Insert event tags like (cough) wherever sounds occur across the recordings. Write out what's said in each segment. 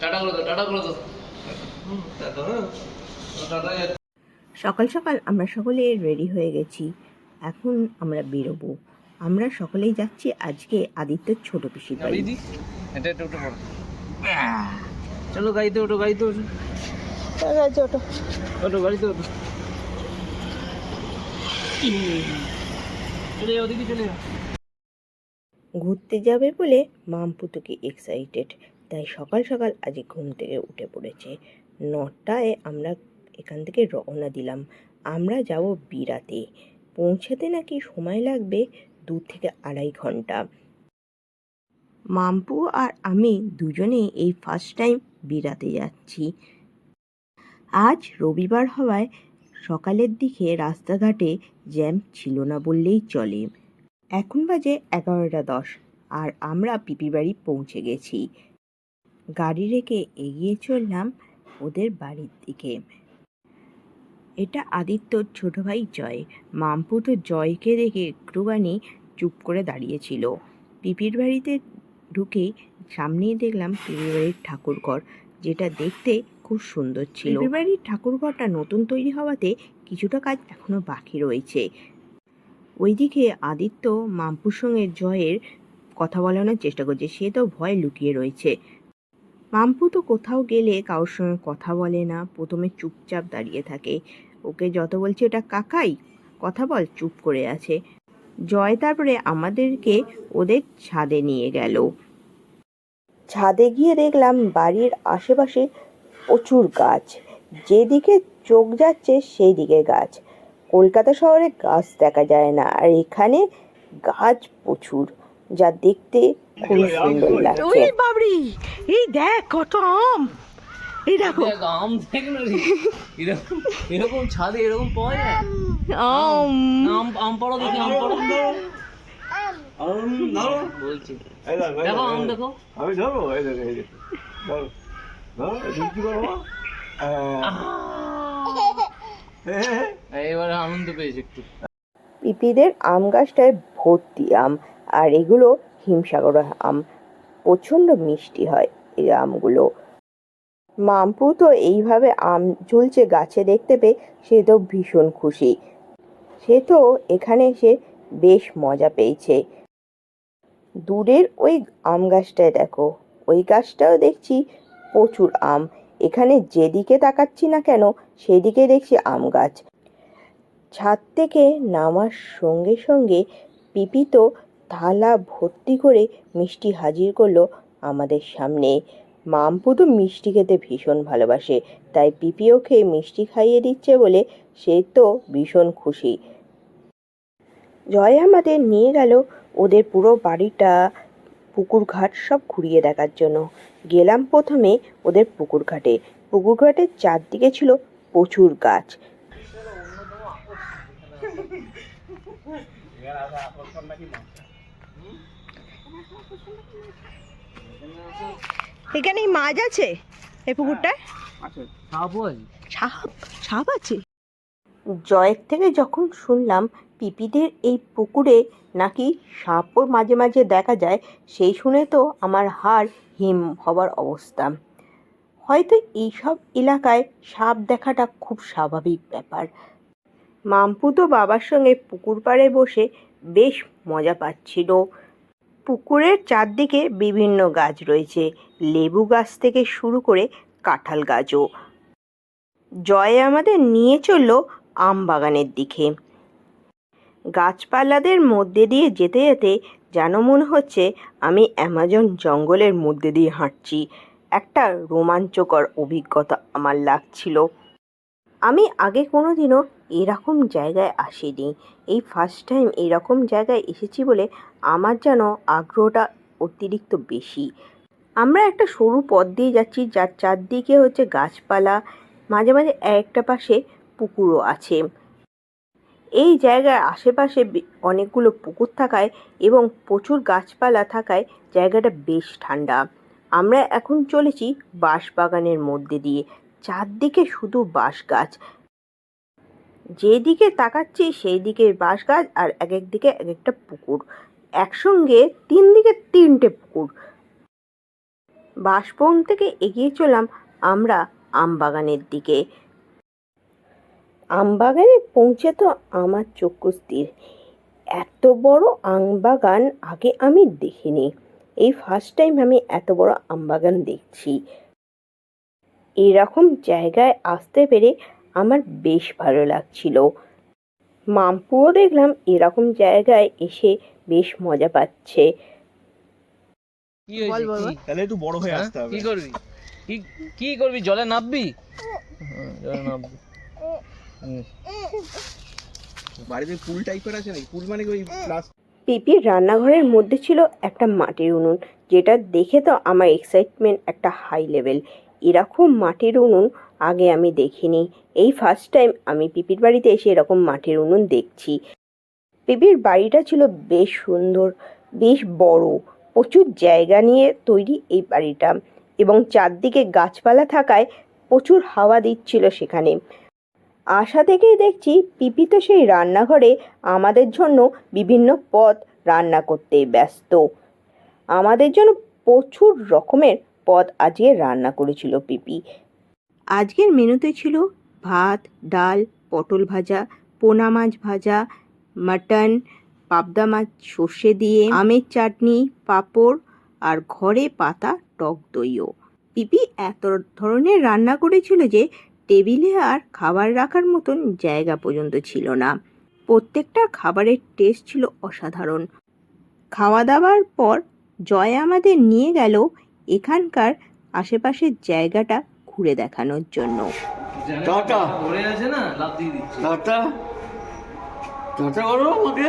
Tata করে দাও tata করে দাও। হুম টাটা টাটা সকাল সকাল আমরা সকলে রেডি হয়ে গেছি। এখন আমরা বেরোবো। আমরা সকলেই যাচ্ছি আজকে আদিত্যর ছোট পিসির বাড়ি। এটা এটা উঠে পড়ো। চলো গাড়িতে ওঠো গাড়িতে ওঠো। ওঠো। গাড়িতে ওঠো। চলে যাও চলে যাও। ঘুরতে যাবে বলে মামপুতুকি এক্সাইটেড তাই সকাল সকাল আজ ঘুম থেকে উঠে পড়েছে। নটায় আমরা এখান থেকে রওনা দিলাম। আমরা যাব বিরাতে। পৌঁছাতে নাকি সময় লাগবে দু থেকে আড়াই ঘণ্টা। মাম্পু আর আমি দুজনেই এই ফার্স্ট টাইম বিরাতে যাচ্ছি। আজ রবিবার হওয়ায় সকালের দিকে রাস্তাঘাটে জ্যাম ছিল না বললেই চলে। এখন বাজে এগারোটা দশ আর আমরা পিপি বাড়ি পৌঁছে গেছি। গাড়ি রেখে এগিয়ে চললাম ওদের বাড়ির দিকে। এটা আদিত্যর ছোট ভাই জয়। মাম্পু তো জয়কে দেখে একটুখানি চুপ করে দাঁড়িয়েছিল। পিপির বাড়িতে ঢুকেই সামনেই দেখলাম পিপির বাড়ির ঠাকুরঘর, যেটা দেখতে খুব সুন্দর ছিল। পিপির বাড়ির ঠাকুরঘরটা নতুন তৈরি হওয়াতে কিছুটা কাজ এখনও বাকি রয়েছে। ওইদিকে আদিত্য মাম্পুর সঙ্গে জয়ের কথা বলানোর চেষ্টা করছে। সে তো ভয় লুকিয়ে রয়েছে। মাম্পু তো কোথাও গেলে কারোর সঙ্গে কথা বলে না, প্রথমে চুপচাপ দাঁড়িয়ে থাকে। ওকে যত বলছে, ওটা কাকাই? কথা বল, চুপ করে আছে। জয় তারপরে আমাদেরকে ওদের ছাদে নিয়ে গেল। ছাদে গিয়ে দেখলাম বাড়ির আশেপাশে প্রচুর গাছ। যেদিকে চোখ যাচ্ছে সেই দিকে গাছ। কলকাতা শহরে গাছ দেখা যায় না আর এখানে গাছ প্রচুর যা দেখতে খুবই সুন্দর লাগছে। ওই বাবরি এই দেখ কত আম। এই দেখো আম দেখ না রে। এরকম এরকম ছাদে এরকম পাওয়া যায়? আম। আম আম পাড়ো দেখি আম পাড়ো। বলছি। দেখো আম দেখো। আমি ধরবো? এই দেখো এই দেখো। ধরো। ধরো কি করব? এবারে আনন্দ পেয়েছি একটু। পিপিদের আম গাছটায় ভর্তি আম, আর এগুলো হিমসাগর আম। প্রচণ্ড মিষ্টি হয় এই আমগুলো। মাম্পু তো এইভাবে আম ঝুলছে গাছে দেখতে পেয়ে সে তো ভীষণ খুশি। সে তো এখানে এসে বেশ মজা পেয়েছে। দূরের ওই আম গাছটায় দেখো, ওই গাছটাও দেখছি প্রচুর আম। এখানে যেদিকে তাকাচ্ছি না কেন, সেদিকে দেখছি আম গাছ। ছাদ থেকে নামার সঙ্গে সঙ্গে পিপি তো থালা ভর্তি করে মিষ্টি হাজির করল আমাদের সামনে। মাম্পু তো মিষ্টি খেতে ভীষণ ভালোবাসে, তাই পিপি ওকে মিষ্টি খাইয়ে দিচ্ছে বলে সে তো ভীষণ খুশি। জয় আমাদের নিয়ে গেল ওদের পুরো বাড়িটা পুকুর ঘাট সব ঘুরিয়ে দেখার জন্য। গেলাম প্রথমে ওদের পুকুর ঘাটে পুকুর ঘাটের চারদিকে ছিল প্রচুর গাছ। (laughs) এখানে মাছ আছে এই পুকুরটায়? সাপ সাপ আছে। জয়ের থেকে যখন শুনলাম পিপিদের এই পুকুরে নাকি সাপও মাঝে মাঝে দেখা যায়, সেই শুনে তো আমার হাড় হিম হবার অবস্থা। হয়তো এইসব এলাকায় সাপ দেখাটা খুব স্বাভাবিক ব্যাপার। মাম্পু তো বাবার সঙ্গে পুকুর পাড়ে বসে বেশ মজা পাচ্ছিল। পুকুরের চারদিকে বিভিন্ন গাছ রয়েছে। লেবু গাছ থেকে শুরু করে কাঁঠাল গাছও। জয় আমাদের নিয়ে চলল আম বাগানের দিকে। গাছপালাদের মধ্যে দিয়ে যেতে যেতে যেন মনে হচ্ছে আমি অ্যামাজন জঙ্গলের মধ্যে দিয়ে হাঁটছি। একটা রোমাঞ্চকর অভিজ্ঞতা আমার লাগছিল। আমি আগে কোনো দিনও এরকম জায়গায় আসিনি। এই ফার্স্ট টাইম এরকম জায়গায় এসেছি বলে আমার যেন আগ্রহটা অতিরিক্ত বেশি। আমরা একটা সরু পথ দিয়ে যাচ্ছি, যার চারদিকে হচ্ছে গাছপালা, মাঝে মাঝে একটা পাশে পুকুরও আছে। এই জায়গার আশেপাশে অনেকগুলো পুকুর থাকায় এবং প্রচুর গাছপালা থাকায় জায়গাটা বেশ ঠান্ডা। আমরা এখন চলেছি বাঁশ বাগানের মধ্যে দিয়ে। চারদিকে শুধু বাঁশ গাছ যেদিকে তাকাচ্ছি সেই দিকে বাঁশ গাছ আর এক এক দিকে এক একটা পুকুর। একসঙ্গে তিন দিকে তিনটে পুকুর। বাসভবন থেকে এগিয়ে চলাম আমরা আমবাগানের দিকে। আমবাগানে পৌঁছে তো আমার চক্ষু স্থির। এত বড় আমবাগান আগে আমি দেখিনি। এই ফার্স্ট টাইম আমি এত বড় আমবাগান দেখছি। এরকম জায়গায় আসতে পেরে আমার বেশ ভালো লাগছিল। মামপুও দেখলাম এরকম জায়গায় এসে বেশ মজা পাচ্ছে? তাহলে একটু বড় হয়ে হ্যাঁ? আসতে হবে। কি করবি? কি কি করবি? জলে নামবি হ্যাঁ, জলে নামবি বাড়িতে পুল টাইপের আছে নাকি? পুল মানে ওই পিপির রান্নাঘরের মধ্যে ছিল একটা মাটির উনুন যেটা দেখে তো আমার এক্সাইটমেন্ট একটা হাই লেভেল এরকম মাটির উনুন আগে আমি দেখিনি। এই ফার্স্ট টাইম আমি পিপির বাড়িতে এসে এরকম মাটির উনুন দেখছি। পিপির বাড়িটা ছিল বেশ সুন্দর, বেশ বড়। প্রচুর জায়গা নিয়ে তৈরি এই বাড়িটা এবং চারদিকে গাছপালা থাকায় প্রচুর হাওয়া দিচ্ছিল সেখানে। আশা থেকেই দেখছি পিপি তো সেই রান্নাঘরে আমাদের জন্য বিভিন্ন পদ রান্না করতে ব্যস্ত। আমাদের জন্য প্রচুর রকমের পদ আজকে রান্না করেছিল পিপি। আজকের মেনুতে ছিল ভাত, ডাল, পটল ভাজা, পোনা মাছ ভাজা, মাটন, পাবদা মাছ, সর্ষে দিয়ে, আমের চাটনি, পাঁপড় আর ঘরে পাতা টক দইও। পিপি এত ধরনের রান্না করেছিল যে টেবিলে আর খাবার রাখার মতন জায়গা পর্যন্ত ছিল না। প্রত্যেকটা খাবারের টেস্ট ছিল অসাধারণ। খাওয়া দাওয়ার পর জয় আমাদের নিয়ে গেল এখানকার আশেপাশের জায়গাটা ঘুরে দেখানোর জন্য। টাটা। ভরে আছে না? লাভ দিয়ে দিচ্ছে। টাটা। টাটা করো আমাকে।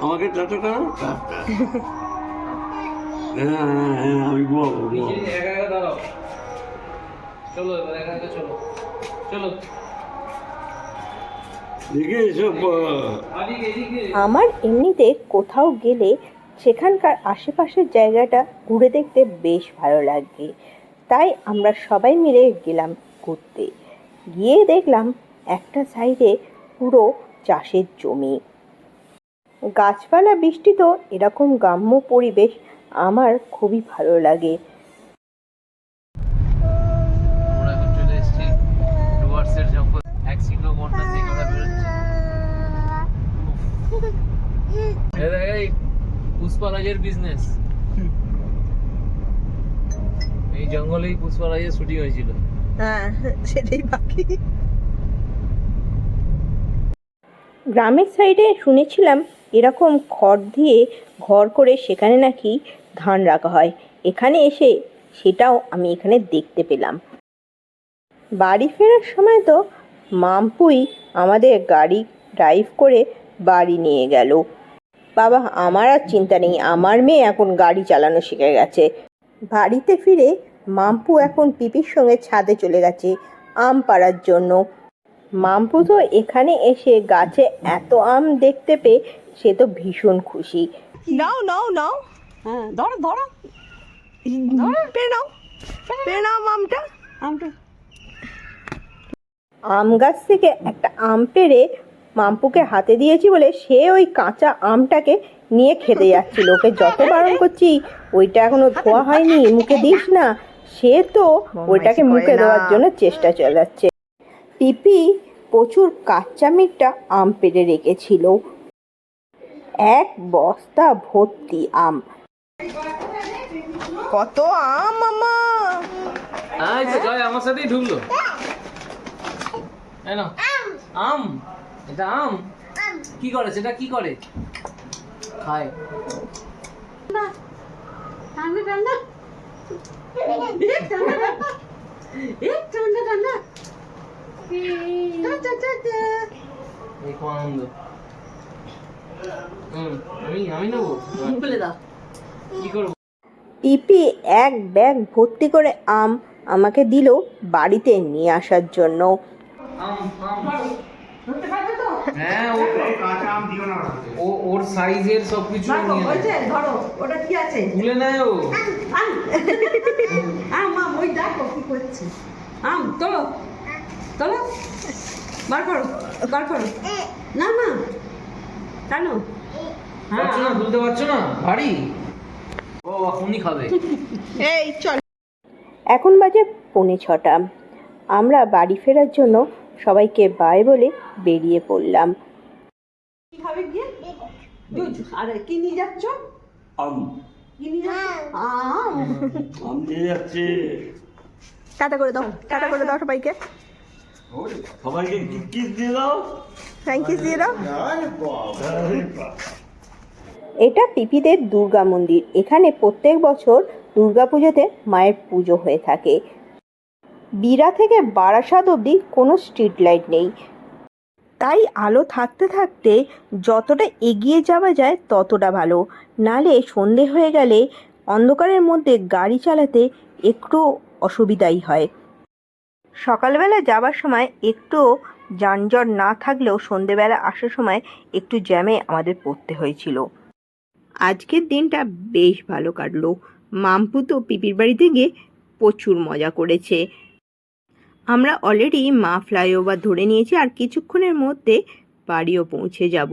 আমাকে টাটা করো। টাটা। আমি ঘুমাবো নিজে ঘুমাবো নিজে একা একা দাঁড়াও। চলো এবার একা একা চলো। চলো। দেখে এসব এদিকে এদিকে। আমার এমনিতে কোথাও গেলে সেখানকার আশেপাশের জায়গাটা ঘুরে দেখতে বেশ ভালো লাগে। তাই আমরা সবাই মিলে গেলাম ঘুরতে। গিয়ে দেখলাম একটা সাইডে পুরো চাষের জমি। গাছপালা বৃষ্টি তো এরকম গ্রাম্য পরিবেশ আমার খুবই ভালো লাগে। পুষ্পারাজের বিজনেস এই জঙ্গলেই পুষ্পারাজের শুটিং হয়েছিল। হ্যাঁ সেটাই বাকি। গ্রামের সাইডে শুনেছিলাম এরকম খড় দিয়ে ঘর করে সেখানে নাকি ধান রাখা হয়। এখানে এসে সেটাও আমি এখানে দেখতে পেলাম। বাড়ি ফেরার সময় তো মামপুই আমাদের গাড়ি ড্রাইভ করে বাড়ি নিয়ে গেল। বাবা আমার আর চিন্তা নেই। আমার মেয়ে এখন গাড়ি চালানো শিখে গেছে। বাড়িতে ফিরে মাম্পু এখন পিপির সঙ্গে ছাদে চলে গেছে আম পাড়ার জন্য। মাম্পু তো এখানে এসে গাছে এত আম দেখতে পেয়ে সে তো ভীষণ খুশি। নাও নাও নাও। হ্যাঁ ধরো ধরো। ধরো। পেয়ে নাও। পেয়ে নাও। আমটা। আমটা। আম গাছ থেকে একটা আম পেড়ে মাম্পুকে হাতে দিয়েছি বলে সে ওই কাঁচা আমটাকে নিয়ে খেতে যাচ্ছিল। ওকে যত বারণ করছি ওইটা এখনও ধোয়া হয়নি মুখে দিস না। সে তো ওইটাকে মুখে দেওয়ার জন্য চেষ্টা চালাচ্ছে। পিপি প্রচুর কাঁচা মিটটা আম পেড়ে রেখেছিল। এক বস্তা ভর্তি আম। কত আম মামা? আমার সাথেই ঢুকলো। আম। এটা আম? কি করে? সেটা কি করে? খায়। ঠান্ডা। ঠান্ডা ঠান্ডা ঠান্ডা। এক ঠান্ডা ঠান্ডা। টা, টা, টা, টা। এই খুব আনন্দ। আমি আমি নেব? ফেলে দাও। কি করব? পিপি এক ব্যাগ ভর্তি করে আম আমাকে দিল বাড়িতে নিয়ে আসার জন্য। আম আম। হ্যাঁ ও ও ওর সাইজের সব কিছু দেখো, নিয়ে হয়েছে? ধরো ওটা কি আছে? ভুলে নেয়। ও আম। আম আম ওই দেখো কি করছে। আম তোলো। তোলো। বার করো বার করো। না না। কেন? হ্যাঁ পারছ না তুলতে পারছ না? ভারী। ও এখনই খাবে। এই চল। এখন বাজে পৌনে ছটা। আমরা বাড়ি ফেরার জন্য সবাইকে বাই বলে বেরিয়ে পড়লাম। কি গিয়ে? দুধ কি নিয়ে যাচ্ছ? আম। কি নিয়ে যাচ্ছ? আম। আম। দিয়ে যাচ্ছে। টাটা করে দাও টাটা করে দাও সবাইকে। সবাইকে কি কি দিয়ে দাও? থ্যাংক ইউ দিয়ে দাও এটা পিপিদের দুর্গা মন্দির। এখানে প্রত্যেক বছর দুর্গাপুজোতে মায়ের পুজো হয়ে থাকে। বিরা থেকে বারাসাত অবধি কোনো স্ট্রিট লাইট নেই। তাই আলো থাকতে থাকতে যতটা এগিয়ে যাওয়া যায় ততটা ভালো। নালে সন্ধে হয়ে গেলে অন্ধকারের মধ্যে গাড়ি চালাতে একটু অসুবিধাই হয়। সকালবেলা যাবার সময় একটু যানজট না থাকলেও সন্ধেবেলা আসার সময় একটু জ্যামে আমাদের পড়তে হয়েছিল। আজকের দিনটা বেশ ভালো কাটলো। মাম্পু তো পিপির বাড়িতে গিয়ে প্রচুর মজা করেছে। আমরা অলরেডি মা ফ্লাইওভার ধরে নিয়েছি আর কিছুক্ষণের মধ্যে বাড়িও পৌঁছে যাব।